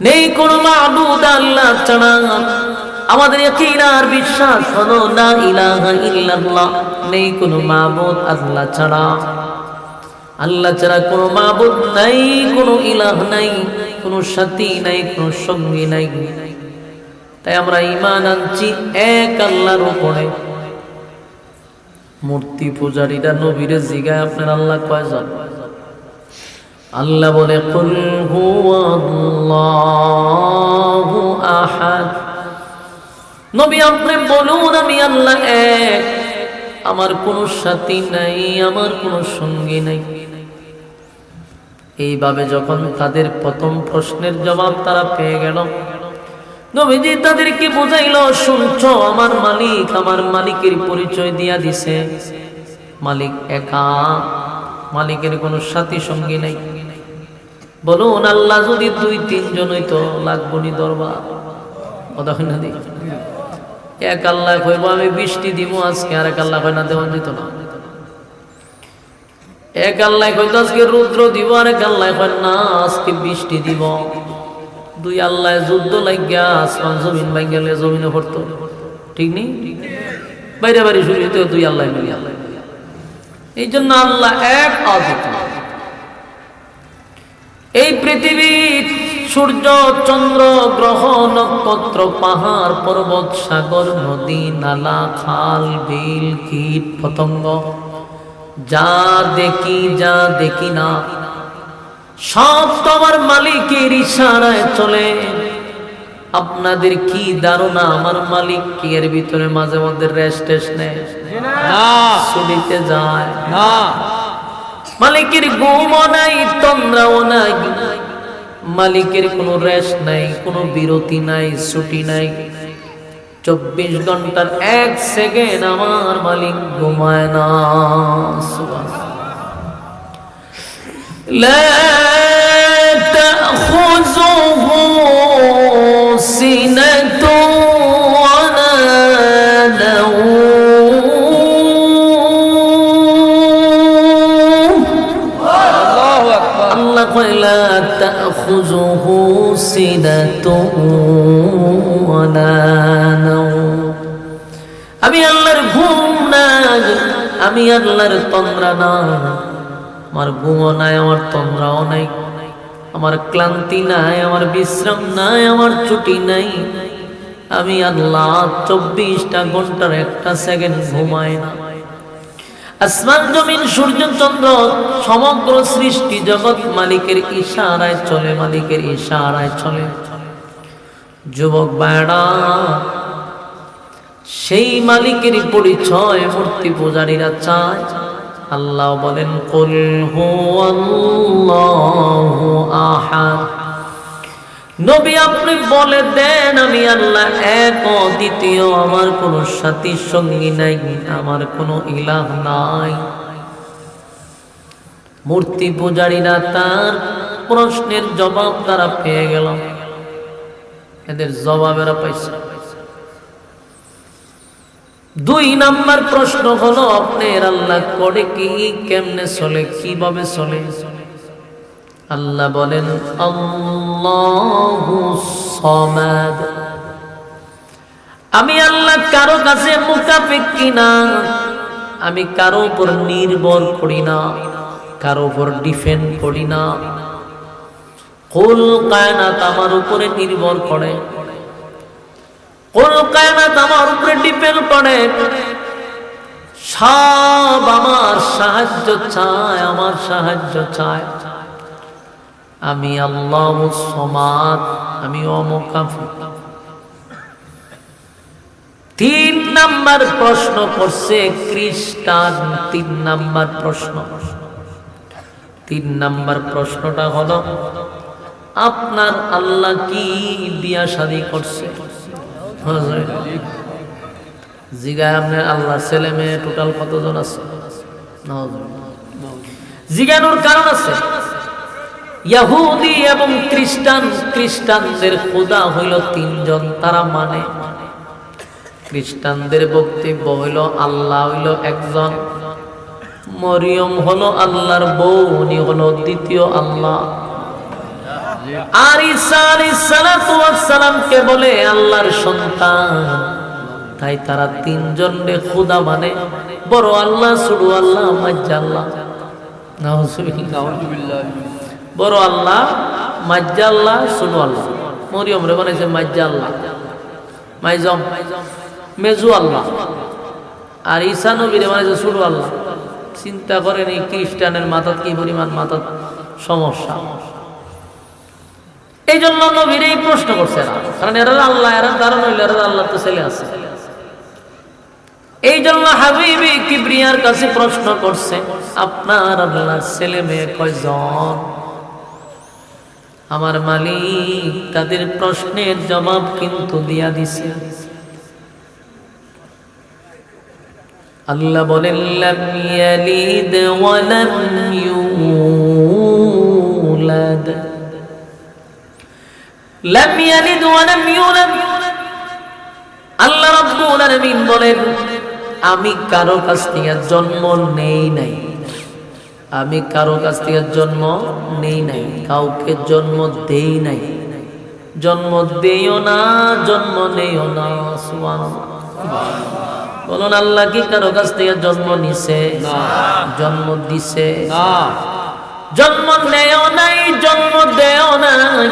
নেই কোন মাহবুদ আল্লাহ ছাড়া। আমাদের ইয়াকিনার বিশ্বাস হলো না ইলাহা ইল্লাল্লাহ, নেই কোন মাহবুদ আল্লাহ ছাড়া। আল্লাহ ছাড়া কোনো মাহবুদ নাই, কোনো ইলাহ নাই, কোনো সাথী নাই, কোনো সঙ্গী নাই। তাই আমরা ইমান আনছি এক আল্লাহর উপরে। মূর্তি পূজারীরা নবীরে জিগায় আপনার আল্লাহ কয়জন? আল্লাহ বলে নবী আপনি বলুন, আমি আল্লাহ এক। আমার কোনো সাথী নাই, আমার কোনো সঙ্গী নাই। এইভাবে যখন তাদের প্রথম প্রশ্নের জবাব তারা পেয়ে গেল। নবীজি তাদেরকে বোঝাইল, শুনছো, আমার মালিক আমার মালিকের পরিচয় দিয়া দিছে। মালিক একা, মালিকের কোনো সাথী সঙ্গী নাই। বলুন, আল্লাহ যদি দুই, তিনজন হইতো লাগবনি দরবার? কথা না দি? এক আল্লাহ কইব, আমি বৃষ্টি দিব আজকে, আর এক আল্লাহ কয় না দেওয়া যেত না। এক আল্লাহ কইতো আজকে রুদ্র দিব, আর এক আল্লাহ কয়, না, আজকে বৃষ্টি দিব। দুই আল্লাহ যুদ্ধ লাগিয়া আসমান জমিন ভাই গেলে জমিনে পড়তো। ঠিক নেই? বাইরে বাইরে শুরু হইতে দুই আল্লাহ মিলি আল্লাহ এই জন্য আল্লাহ এক অদ্বিতীয় এই পৃথিবী সূর্য চন্দ্র গ্রহ নক্ষত্র পাহাড় পর্বত সাগর নদী নালা খাল বিল কীট পতঙ্গ যা দেখি যা দেখি না সব তো আমার মালিকের ইশারায় চলে। আপনাদের কি ধারণা? আমার মালিক কি? এর ভিতরে মাঝে মধ্যে রেস্ট টেস্ট নেয় ছুটিতে যায়। না। মালিকের ঘুমও নাই তন্দ্রাও নাই মালিকের কোনো রেস্ট নাই কোনো বিরতি নাই ছুটি নাই চব্বিশ ঘন্টার এক সেকেন্ড আমার মালিক ঘুমায় না সুবহান। لا تأخذه سنة তাখুযুহু সিনাতুন ওয়ালা নাওম আমি আল্লাহর ঘুম নাই, আমি আল্লাহর তন্দ্রা না আমার ঘুমও নাই, আমার তন্দ্রাও নাই। আমার ক্লান্তি নাই, আমার বিশ্রাম নাই, আমার ছুটি নাই। আমি আল্লাহ চব্বিশটা ঘণ্টার একটা সেকেন্ড ঘুমাই না। আসমান জমিন সূর্য চন্দ্র সমগ্র সৃষ্টি জগৎ মালিকের ইশারায় চলে, মালিকের ইশারায় চলে। যুবক বায়না সেই মালিকের পরিচয় মূর্তি পূজারীরা চায়। আল্লাহ বলেন, কুল হুয়াল্লাহু আহাদ। নবী আপনি বলে দেন, আমি আল্লাহ এক দ্বিতীয়। আমার কোনো সাথী সঙ্গী নাই, আমার কোনো ইলাহ নাই। মূর্তি পূজারীরা তার প্রশ্নের জবাব তারা পেয়ে গেল। এদের জবাবেরা পাইছে। দুই নাম্বার প্রশ্ন হলো, আপনার আল্লাহ করে কি, কেমনে চলে, কীভাবে চলে চলে? আল্লাহ বলেন আমি আল্লাহ কারও কাছে মুখাপেক্ষি না, আমি কারও উপর নির্ভর করি না, কারও উপর ডিফেন্ড করি না। কুল কায়নাত আমার উপরে নির্ভর করে। কুল কায়নাত আমার উপরে ডিপেন্ড করে। সব আমার সাহায্য চায়, আমার সাহায্য চায়। আমি আল্লাহ সমাদ, আমি অমকাফি তিন নাম্বার প্রশ্ন করছে খ্রিস্টান, তিন নাম্বার প্রশ্ন। তিন নাম্বার প্রশ্নটা হলো, আপনার আল্লাহ কি বিয়া শাদী করছে? জিগায় আপনার আল্লাহ ছেলে মেয়ে টোটাল কতজন আছে? জিগানোর কারণ আছে? ইয়াহুদি এবং খ্রিস্টান, খ্রিস্টানদের খোদা হইল তিনজন, তারা মানে? খ্রিস্টানদের বক্তব্য হইল, আল্লাহ হইল একজন। মরিয়ম হলো আল্লাহর বউ, উনি হলো দ্বিতীয় আল্লাহ। আর ঈসা আলাইহিস সালাতু ওয়াস সালামকে বলে, আল্লাহর সন্তান। তাই তারা তিনজনকে খোদা মানে। বড় আল্লাহ সুড়ু আল্লাহ মাজ্জা আল্লাহ। নাউজুবিল্লাহ। বড় আল্লাহ, মাজ্জা আল্লাহ সুড়ু আল্লাহ। মরিয়ম রে বানাইছে মাজ্জা আল্লাহ। মাইজম, মেজু আল্লাহ। আর ঈসা নবীরে বানাইছে সুড়ু আল্লাহ। চিন্তা করেন এই খ্রিস্টানের মাথাত কি পরিমাণ মাথাত সমস্যা। এই জন্য নবীর এই প্রশ্ন করছে না কারণ এরা আল্লাহ, এরা কারণ হইলে এরা আল্লাহ তো ছেলে আছে। এই জন্য হাবিবি কিবরিয়ার কাছে প্রশ্ন করছে, আপনার আল্লাহর ছেলে মেয়ে কয়জন? আমার মালিক তাদের প্রশ্নের জবাব কিন্তু দিয়া দিছে। আল্লাহ বলেন, লাম ইয়ালিদ ওয়া লাম ইউলাদ। লাম ইয়ালিদ ওয়া লাম ইউলাদ। আল্লাহ রাব্বুল আলামিন বলেন, আমি কারও কাছ থেকে জন্ম নেই নাই। আমি কারো কাছ থেকে জন্ম নেই নাই কাউকে জন্ম দেই নাই জন্ম দেইও না জন্ম নেইও না সুবহানাল্লাহ বলুন আল্লাহ কি কারো কাছ থেকে জন্ম নিছে জন্ম দিছে না জন্ম নেও নাই জন্ম দেও নাই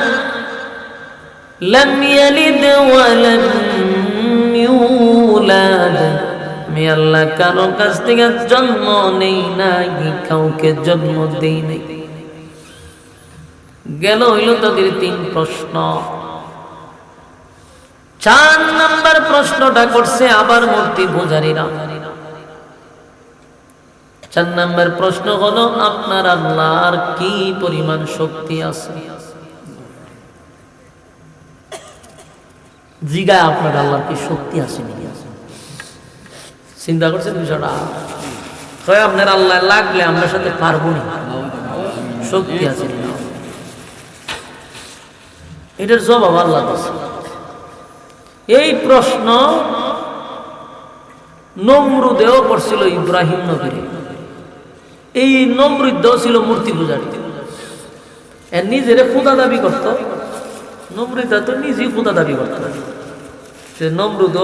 لم يلد ولم يولد আমি আল্লাহ কারও কাছ থেকে জন্ম নেই নাই, কাউকে জন্ম দেই নাই। গেল হইল তাদের তিন প্রশ্ন। চার নাম্বার প্রশ্নটা করছে আবার মূর্তি পূজারীরা। চার নাম্বার প্রশ্ন হলো, আপনার আল্লাহর কি পরিমাণ শক্তি আছে? জিগায় আপনার আল্লাহর কি শক্তি আছে চিন্তা করছেন বিষয়টা কয়, আপনার আল্লাহ লাগলে আমরা সাথে পারব না। শক্তি আছে। এটার জবাব আল্লাহ এই প্রশ্ন নমরুদেও করছিল ইব্রাহিম নবীরে। এই নমরুদ্দেও ছিল মূর্তি পূজারী। এর নিজেরে খুদা দাবি করত। নমরুদা তো নিজেই খুদা দাবি করত। সে নমরুদ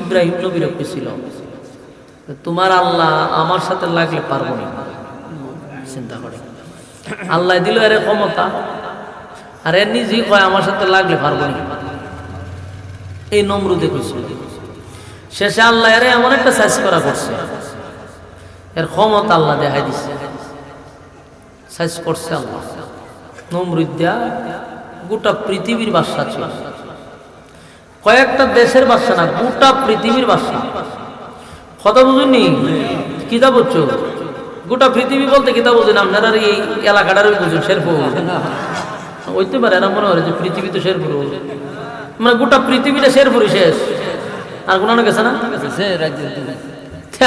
ইব্রাহিম নবীর ছিল। তোমার আল্লাহ আমার সাথে লাগলে পারব না। চিন্তা করে। আল্লাহ দিল এর ক্ষমতা। আর এর নিজেই কয়, আমার সাথে লাগলে পারব না। এই নমরুদে কইছিল শেষে আল্লাহ এর এমন একটা সাইজ করা করছে। এর ক্ষমতা আল্লাহ দেখাই দিচ্ছে সাইজ করছে আল্লাহ। নমরুদ্যা গোটা পৃথিবীর বাসা ছিল। কয়েকটা দেশের বাসা না গোটা পৃথিবীর বাসা কথা বুঝুননি? কিতা বুঝছ গোটা পৃথিবী বলতে কিতা বুঝেন আপনারা এই এলাকাটার বুঝুন শেরপুর। হইতে পারে এরা মনে হয় যে পৃথিবী তো শেরপুর। মানে গোটা পৃথিবীটা শেরপুরি শেষ। আর কোনো গেছে না?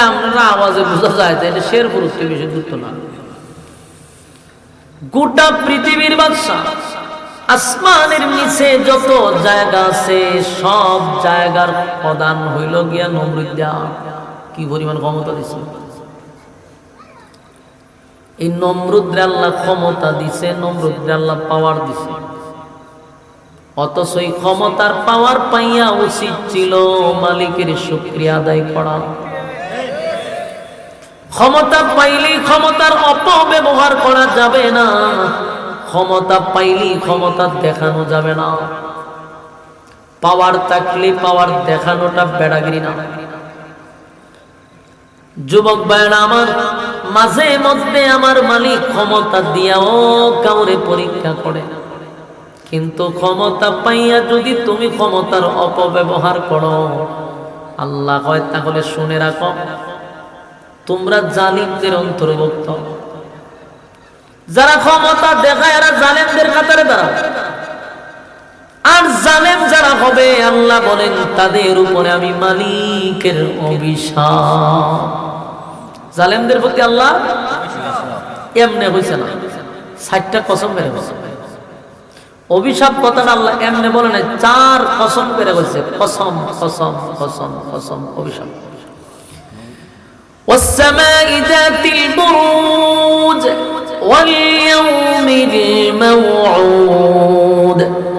আপনারা আওয়াজে বোঝা যায় এটা শেরপুর উঠতে বেশি দূরত্ব না। গোটা পৃথিবীর বাদশা। আসমানের নিচে যত জায়গা আছে, সব জায়গার প্রদান হইল গিয়া নমরুদ্যা কি পরিমাণ ক্ষমতা দিছে? এই নমরুদ্রে আল্লাহ ক্ষমতা দিছে, নমরুদ্রে আল্লাহ পাওয়ার দিছে। অথচ এই ক্ষমতার পাওয়ার পাইয়া উচিত ছিল মালিকের শুক্রিয়া আদায় করা। ক্ষমতা পাইলেই ক্ষমতার অপব্যবহার করা যাবে না। ক্ষমতা পাইলেই ক্ষমতা দেখানো যাবে না। পাওয়ার থাকলে পাওয়ার দেখানোটা বেড়াগিরি না। যুবক ভাইরা আমার, মাঝে মধ্যে আমার মালিক ক্ষমতা দিয়াও কাউরে পরীক্ষা করে। কিন্তু ক্ষমতা পাইয়া যদি তুমি ক্ষমতার অপব্যবহার করো, আল্লাহ হয় তাহলে শুনে রাখো, তোমরা জালিমদের অন্তর্ভুক্ত। যারা ক্ষমতা দেখায় এরা জালেমদের কাতারে দাঁড়াও আর জালেম যারা হবে আল্লাহ বলেন তাদের উপরে আমি মালিকের অভিশাপ জালেমদের প্রতি আল্লাহ এমনে হয়েছে না ষাটটা কসম বেড়ে গেছে অভিশাপ কথাটা আল্লাহ এমনে বলে না চার কসম বেড়ে গেছে কসম কসম কসম কসম অভিশাপ والسماء ذات البروج واليوم الموعود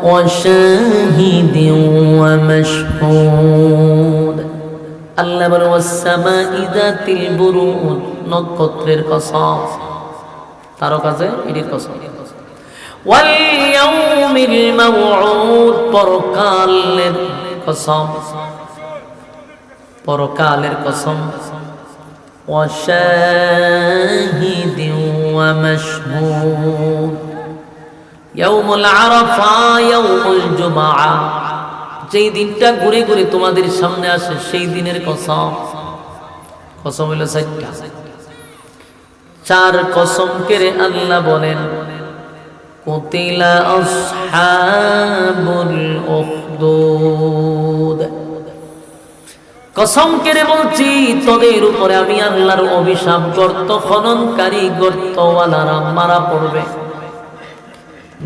وشاهد ومشهود আল্লাহ বলে ওয়াসামা ইদাতিল বুরুজ নক্ষত্রের কসম তারও কাছে এটির কসম ওয়াল ইয়াউমিল মাউউদ পরকালের কসম পরকালের কসম وشاهد ومشهود يوم العرفة يوم الجمعة যেই দিনটা ঘুরে ঘুরে তোমাদের সামনে আসে সেই দিনের কসম কসম হইল চারটা চার কসম কেড়ে আল্লাহ বলেন কুতিলা আসহাবুল উখদুদ কসম কেড়ে বলছি, তোদের উপরে আমি আল্লাহর অভিশাপ গর্ত খননকারী গর্তওয়ালারা মারা পড়বে।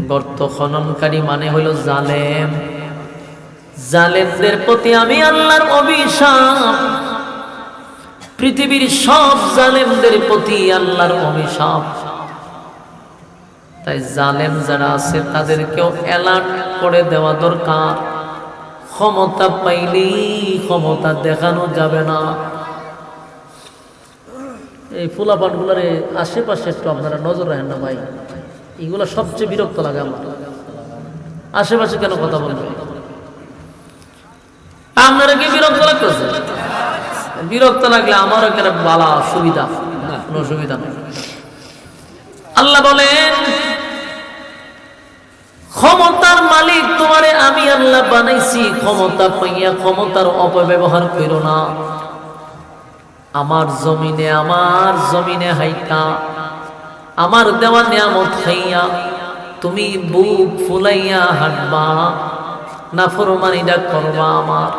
গর্ত খননকারী মানে হইল জালেম। জালেমদের প্রতি আমি আল্লাহর অভিশাপ। পৃথিবীর সব জালেমদের প্রতি আল্লাহর অভিশাপ। তাই জালেম যারা আছে, তাদেরকেও অ্যালার্ট করে দেওয়া দরকার। ক্ষমতা পাইলেই ক্ষমতা দেখানো যাবে না। এই ফুলাপানগুলোর আশেপাশে একটু আপনারা নজর রাখেন না ভাই। এগুলো সবচেয়ে বিরক্ত লাগে আমার। আশেপাশে কেন কথা বলবে আপনারা কি বিরক্ত লাগতেছে? বিরক্ত লাগলে আমারও কেন বালা সুবিধা কোনো সুবিধা নেই। আল্লাহ বলেন ক্ষমতার মালিক তোমারে আমি আল্লাহ বানাইছি। ক্ষমতা পাইয়া ক্ষমতার অপব্যবহার করো না। আমার জমিনে আমার জমিনে হাইটা আমার দেওয়া নিয়ামত খাইয়া তুমি বুক ফুলাইয়া হাঁটবা না ফরমানিটা করবা আমার।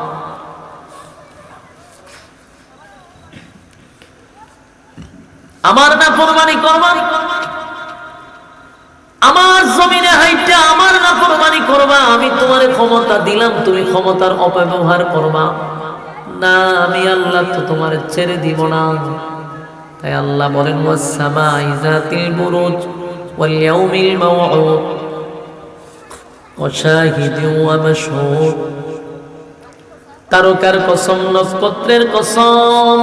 আমার না ফরমানি করবা। আমার জমিনে হাইটটা আমার না কোরবানি করবা, আমি তোমার ক্ষমতা দিলাম, তুমি ক্ষমতার অপব্যবহার করবা। না, আমি আল্লাহ তো তোমার ছেড়ে দিব না। তাই আল্লাহ বলেন, ওয়াসসামাই যাতিল বুরুজ ওয়াল ইয়াউমিল মাউউদ তারকার কসম, নক্ষত্রের কসম।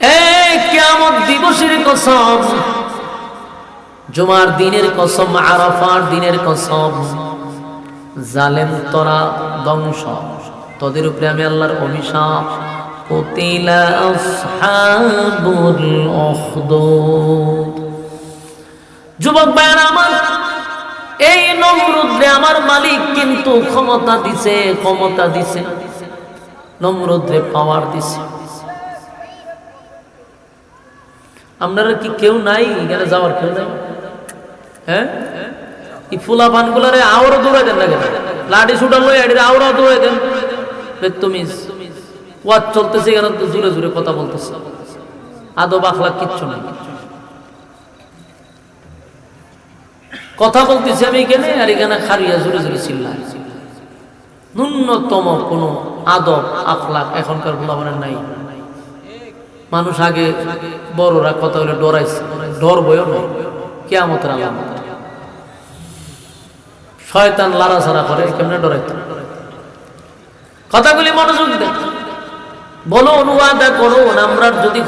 এ কেমন দিবসের কসম। জুমার দিনের কসম, আরাফার দিনের কসম। জালেম তরা ধ্বংস। তোদের উপরে আমি আল্লাহর অভিশাপ। যুবক আমার, এই নমরুদ্রে আমার মালিক কিন্তু ক্ষমতা দিছে ক্ষমতা দিছে। নমরুদ্রে পাওয়ার দিছে। আপনারা কি কেউ নাই? এখানে যাওয়ার কেউ নাই? হ্যাঁ? এই ফুলা পানগুলারে আওরা দৌড়াই দেন না কেন? লাঠি ছুটার লই এটির আওরা দৌড়াই দেন। তুমি ওয়াজ চলতেছে এখানে তো জুড়ে জুড়ে কথা বলতেছে। আদব আখলা কিচ্ছু নাই। কথা বলতেছি আমি এখানে, আর এখানে খারিয়া জুড়ে জুড়ে চিল্লায়। ন্যূনতম কোন আদব আখলাক এখনকার ভোলাবানের নাই। মানুষ আগে বড়রা কথা বলে ডরাইছে। ডর বইও নাই। কেয়ামতের আলামত। শয়তান লাড়াছাড়া করে, কেমনে ডরাইতো? কথাগুলি মনোযোগ দেন বলো, অনুবাদ করো আমরা যদি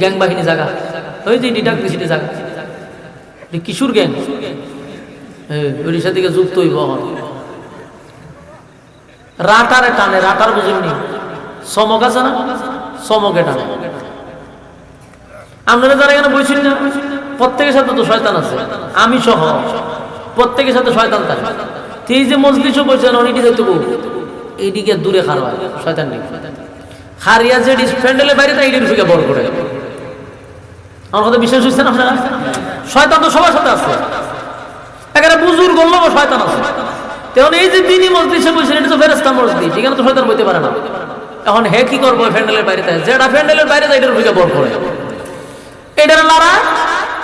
গ্যাং বাহিনী জায়গা ওই যে ডিটাক সিটি জায়গা কিশোর গ্যাং। ওড়িশা থেকে যুক্ত হইব রাটারে টানে, রাটার বুঝেননি সমক আছে না? সমকে টানে। আপনারা যারা এখানে বলছেন না, প্রত্যেকের সাথে তো শয়তান আছে। আমি সহ। প্রত্যেকের সাথে শয়তান থাকে। এই যে মজলিসও বলছেন অনেকটি যেতে এইদিকে দূরে খার শয়তান নেই। যে প্যান্ডেলের বাইরে তাই এইটির ফিকে বড় করে। আমার কথা বিশ্বাস হচ্ছে না আপনারা? শয়তান তো সবার সাথে আছে। এখানে বুজুর গল্ল শয়তান আছে। তখন এই যে দিনই মসজিদে বলছেন এটা তো এখানে তো শয়তান বইতে পারে না। এখন হে কি করব প্যান্ডেলের বাইরে যেটা প্যান্ডেলের বাইরে তাই এটার ফিকে বড় করে। এটার লারা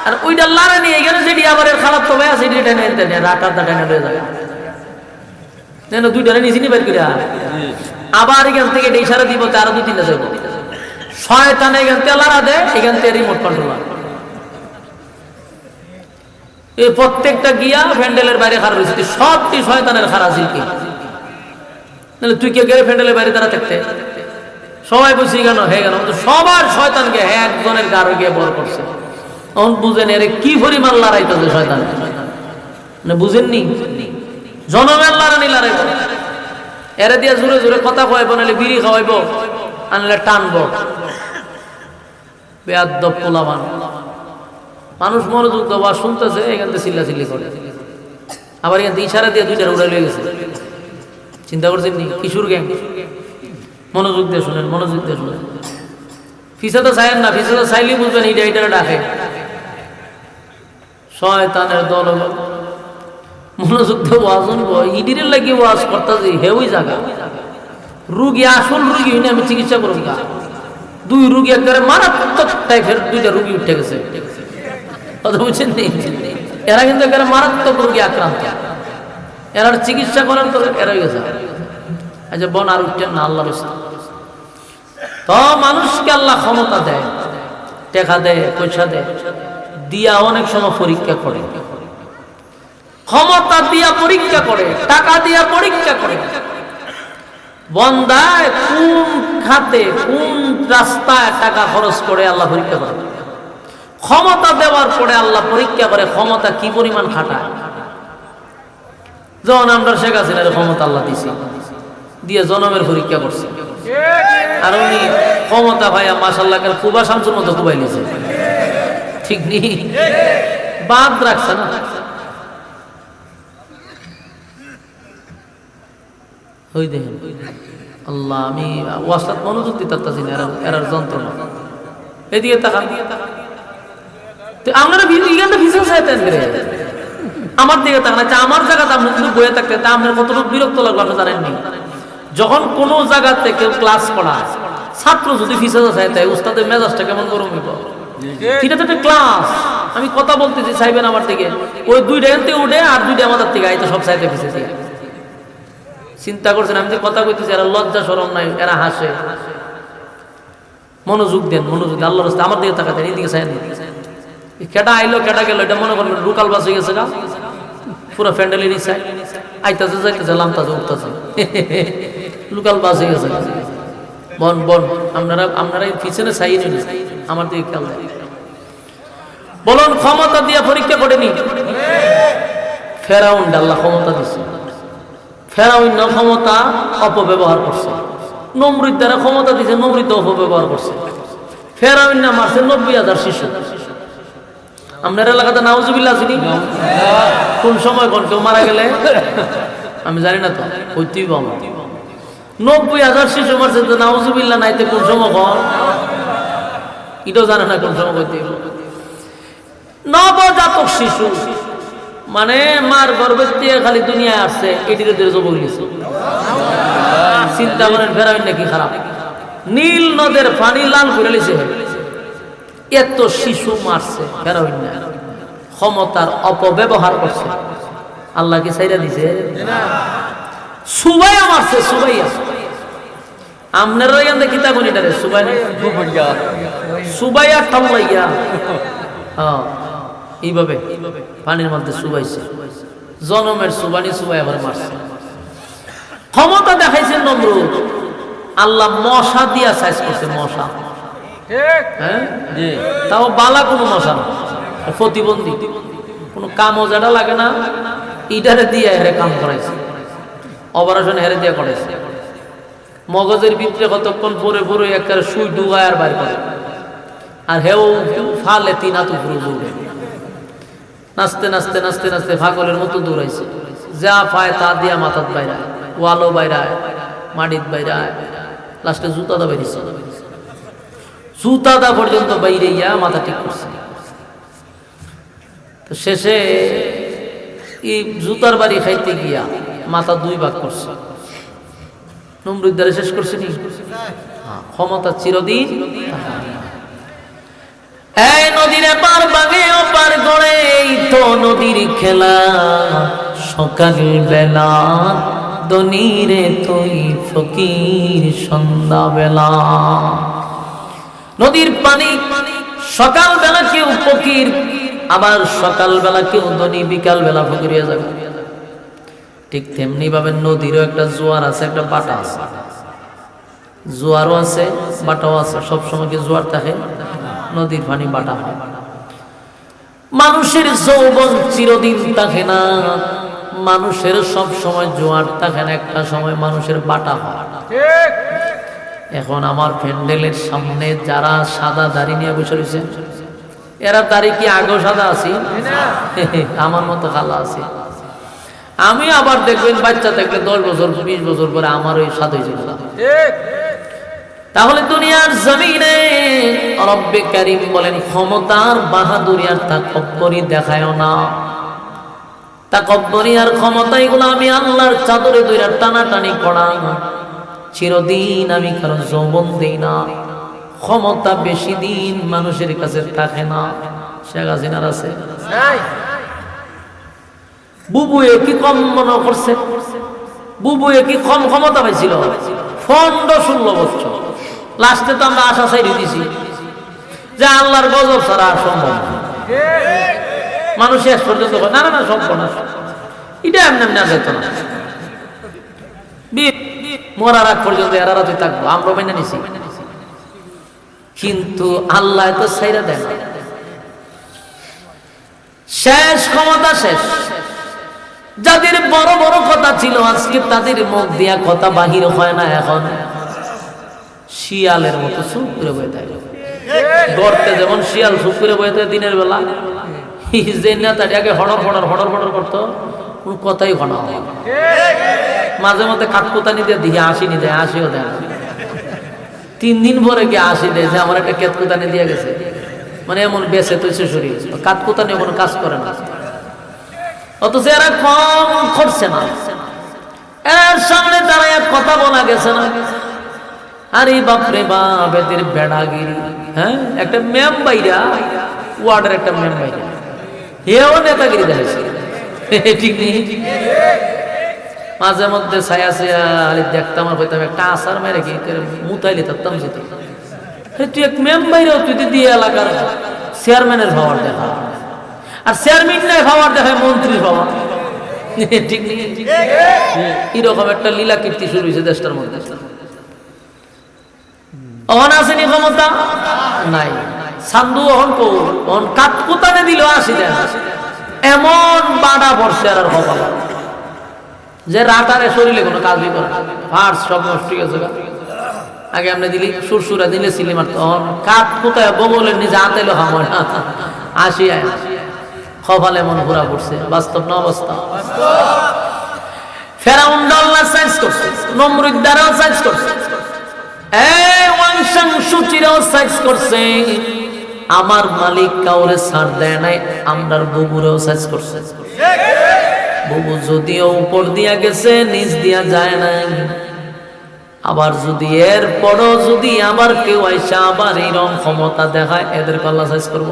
আর ওইটা লারা নিয়ে এখানে যেটি আবার খারাপ তো ভাই আছে এটা টেনে টেনে হয়ে যায় যেন দুইটারে নিচে নি করে? আবার এখান থেকে এটা ইশারা দিব তারা দুই, তিনটা যাব। এখান থেকে দেয়, এখান থেকে রিমোট কন্ট্রোল এই প্রত্যেকটা গিয়া প্যান্ডেলের বাইরে খারাপ হয়েছে সবটি শয়তানের খারাপ কি? নাহলে তুই কে গেলে প্যান্ডেলের বাইরে তারা থাকতে? সবাই বুঝি কেন? হে কেন? তো সবার শয়তানকে হে একজনের গারো গিয়ে বর করছে। তখন বুঝেন এর কি পরিমাণ লড়াইতেছে শয়তান। না বুঝেননি? জনমের লড়ানি লড়াইব। এরা দিয়া জোরে জোরে কথা খাওয়াইব নাহলে বিড়ি খাওয়াইব, আনলে টানবো। বেয়াদ্দব পোলাবান মানুষ মনোযোগ দেওয়া শুনতেছে, এখান থেকে চিল্লা চিল্লি করে। আবার এখান থেকে ইশারা দিয়ে দুইটার উড়ে লয়ে গেছে। চিন্তা করছেন নি? কিশোর গ্যাং। মনোযোগ দিয়ে শুনেন, মনোযোগ দিয়ে শুনেন। ফিসা তো না ফিসা তো চাইলে বুঝবেন, এইটা এইটা ডাকে। শয়তানের দল। মনোযোগ দিয়ে ওয়াজ শুনব। ইডিরের লাগিয়ে ওয়াজ করতেছি, হেউই জায়গা রুগী, আসল রুগী হইনি, আমি চিকিৎসা করুন গা দুই রুগী একবারে মারাত্মক টাইপের দুইটা রুগী উঠে গেছে। কথা বুঝছেন নি? এরা কিন্তু একেবারে মারাত্মক রোগী আক্রান্ত। এরা চিকিৎসা করার তো এরা গেছে। আচ্ছা বন আর উঠছেন না আল্লাহ তো মানুষকে আল্লাহ ক্ষমতা দেয়, টেকা দেয়, পয়সা দেয়। দিয়া অনেক সময় পরীক্ষা করে। ক্ষমতা দিয়া পরীক্ষা করে, টাকা দিয়া পরীক্ষা করে। বন্দায় কোন খাতে, কোন রাস্তায় টাকা খরচ করে আল্লাহ পরীক্ষা করে? ক্ষমতা দেওয়ার পরে আল্লাহ পরীক্ষা করে, ক্ষমতা কি পরিমাণ খাটায়? যখন আমরা শেখ হাসিনার ক্ষমতা আল্লাহ দিছি, দিয়ে জনমের পরীক্ষা করছে। আর উনি ক্ষমতা ভাইয়া মাসাল্লাহ কুবা শামসুর মতো কুবাই নিছে। ঠিক নেই বাদ রাখছে না ওই দেখেন আল্লাহ আমি ওয়াস্তাদ মনোযোগ দিতে না এরা এরার যন্ত্রণা এদিকে আপনারা এখানটা চাইতেন আমার দিকে তাকান আচ্ছা আমার জায়গাতে আপনি বয়ে থাকতে তা আপনার কতটুকু বিরক্ত লাগল আপনি জানেননি যখন কোন জায়গাতে কেউ ক্লাস করা ছাত্র যদি ভিসা চাই তাই উস্তাদের মেজাজটা কেমন গরম হইব এটা তো ক্লাস আমি কথা বলতেছি চাইবেন আমার থেকে। ওই দুইটা এনতে উঠে আর দুইটা আমাদের থেকে আইতে সব ভিসে দিয়ে চিন্তা করছেন, আমি যে কথা কইতেছি, এরা লজ্জা সরম নাই, এরা হাসে। মনোযোগ দেন মনোযোগ দেন, আল্লাহর আমার দিকে তাকাতেন এইদিকে চাই কেটা আইলো কেটা গেল, এটা মনে করবেন রুকাল বাস হয়ে গেছে গা। পুরো ফ্যান্ডেলের ইচ্ছায় আইতাছে, যাইতেছে, লামতাছে, উঠতেছে। লোকাল বাস হয়ে গেছে বন বন, আপনারা আপনারা পিছনে চাই নিন। আমার দিকে খেয়াল দেন বলুন, ক্ষমতা দিয়ে পরীক্ষা করেনি ফেরাউন আল্লাহ ক্ষমতা দিছে। ফেরাউন ক্ষমতা, অপব্যবহার করছে। নমরুদ দ্বারা ক্ষমতা দিছে, নমরুদ অপব্যবহার করছে। ফেরাউন না মারছে, নব্বই হাজার শিশু। আপনার এলাকাতে নাউজুবিল্লাহ আছেনি কোন সময় কোন কেউ মারা গেলে? আমি জানি না তো পাবো। নব্বই হাজার শিশু মারছে, তো নাউজুবিল্লাহ নাইতে কোন সময় কন এটাও জানে না কোন সময় নবজাতক শিশু। মানে মার গর্ভের দিয়ে খালি দুনিয়ায় আসছে, এটির ধরে জব গেছে। চিন্তা করেন ফেরাবেন নাকি খারাপ? নীল নদের পানি লাল করে লিছে এত শিশু মারছে ফেরাবেন না। ক্ষমতার অপব্যবহার করছে। আল্লাহ কি সাইরা দিছে? সুবাইয়া মারছে, সুবাইয়া। আপনারা এখান থেকে কিতাব নিটারে সুবাই সুবাইয়া টাল্লাইয়া হ্যাঁ এইভাবে পানির মধ্যে সুবাইছে। জনমের সুবানি সুবাই আবার মারছে। ক্ষমতা দেখাইছে নমরুদ। আল্লাহ মশা দিয়া সাইজ করছে মশা। হ্যাঁ? তাও বালা কোনো মশা না। প্রতিবন্ধী। কোনো কামও যেটা লাগে না ইটারে দিয়ে হেরে কাম করাইছে। অপারেশন হেরে দিয়ে করাইছে। মগজের ভিতরে কতক্ষণ পরে পরে একটা সুই ডুগায় আর বাইর করে। আর হেও ফালে তিন হাত উপরে দৌড়ে নাচতে নাচতে নাচতে নাচতে ফাগলের মতো দৌড়াইছে। যা পায় তা দিয়া মাথাত বাইরায় ওয়ালো বাইরায় মাটির বাইরায় লাস্টে জুতা দা বেরিয়েছে জুতা দা পর্যন্ত বাইরে ইয়া মাথা ঠিক করছে। তো শেষে এই জুতার বাড়ি খাইতে গিয়া মাথা দুই ভাগ করছে। নমরুদ্দারে শেষ করছে নি হ্যাঁ, ক্ষমতা চিরদিন এই নদীরে পার বাগে ও পার গড়ে, এই তো নদীর খেলা। সকাল বেলা দনিরে তুই ফকির সন্ধ্যা বেলা নদীর পানি সকাল বেলা কেউ ফকির, আবার সকালবেলা কেউ ধনী, বিকালবেলা ফকিরিয়া যাবে। ঠিক তেমনি ভাবে নদীরও একটা জোয়ার আছে, একটা বাটা আছে। জোয়ারও আছে, বাটাও আছে, সবসময় কি জোয়ার থাকে? নদীর পানি বাটা হয়। মানুষের যৌবন চিরদিন থাকে না। মানুষের সব সময় জোয়ার থাকে না একটা সময় মানুষের বাটা হয়। এখন আমার প্যান্ডেলের সামনে যারা সাদা দাড়ি নিয়ে বসে রয়েছে এরা দাড়ি কি আগেও সাদা আছি? আমার মতো খালা আছে। আমি আবার দেখবেন বাচ্চা দেখলে দশ বছর বিশ বছর পরে আমার ওই সাদ হয়েছে। তাহলে দুনিয়ার জমিনে রব্বে কারিম বলেন ক্ষমতার বাহাদুরি আর তাকব্বরি দেখায় না। তাকব্বরি আর ক্ষমতা এগুলো আমি আল্লাহর চাদরে দুইরা টানাটানি করা চিরদিন আমি কারণ যৌবন দেই না। ক্ষমতা বেশি দিন মানুষের কাছে থাকে না। শেখ হাসিনার আছে। বুবুয়ে কি কম মনে করছে। বুবুয়ে কি কম ক্ষমতা পাইছিল। ফন্ড ষোলো বছর। লাস্টে তো আমরা আশা চাই দিছি। যে আল্লাহর গজব ছাড়া আর সম্ভব মানুষ শেষ পর্যন্ত না না না, সম্ভব না। এটা এমনি এমনি আর না। মরার আগ পর্যন্ত এরা রাতে থাকব আমরা মেনে নিছি। কিন্তু আল্লাহ তো সাইরা দেন। শেষ ক্ষমতা শেষ। যাদের বড় বড় কথা ছিল, আজকে তাদের মুখ দিয়া কথা বাহির হয় না এখন। শিয়ালের মতো চুপ করে বয়ে থাকে গর্তে যেমন শিয়াল চুপ করে বয়ে থাকে দিনের বেলা যে নেতাটি আগে হড়র হড়র হড়র হড়র করতো কোনো কথাই ঘনা হয় মাঝে মধ্যে কাঠকোতানি দিয়ে দিয়ে আসিনি, দেয়, আসিও দেয় তিন দিন পরে গিয়ে আসি, দেয়, যে আমার একটা কেতকুতানি দিয়ে গেছে। মানে এমন বেছে তৈছে শরীর। কাঠকুতানি কোনো কাজ করে না। অথচ এরা কম করছে না। এর সামনে তারা এক কথা বলা গেছে না। আরে বাপরে বাপ এদের বেড়াগিরি হ্যাঁ? একটা ম্যাম বাইরা ওয়ার্ডের একটা ম্যাম বাইরা। হেও নেতাগিরি দেখাইছে। ঠিক নেই? মাঝে মধ্যে ছায়া ছায়া আলি দেখতাম আর হইতাম একটা আসার মেরে কি মুতাইলে থাকতাম যেত তুই। এক ম্যাম বাইরে তুই দিয়ে এলাকার চেয়ারম্যানের ভাবার দেখা। আর চেয়ারম্যান নাই ভাবার দেখায় মন্ত্রীর ভাবার ঠিক নেই? এরকম একটা লীলা কীর্তি শুরু হয়েছে দেশটার মধ্যে। অহন ক্ষমতা? নাই। সান্দু অহন অহন দিল আসি দেন এমন বাড়া পড়ছে আর যে রাটারে শরীরে কোনো ফার্স সব আগে আমরা দিলি সুরসুরা দিলে সিলি মারত। কাত কোথায় বগলের নিজে হাতেলো হাময় না আসি আয়। কপালে মন ঘোরা পড়ছে। বাস্তব না অবস্থা? ফেরাউন আল্লাহ সাইজ করছে। নমরুদ দ্বারাও সাইজ করছে। করছে। আমার মালিক কাউরে ছাড় দেয় নাই, আমরার বুবুরেও সাইজ করছে। বুবু যদিও উপর দিয়া গেছে, নিচ দিয়া যায় নাই। আবার যদি এর পরও যদি আবার কেউ আইসা আবার এইরকম ক্ষমতা দেখায় এদের কল্লা সাইজ করব।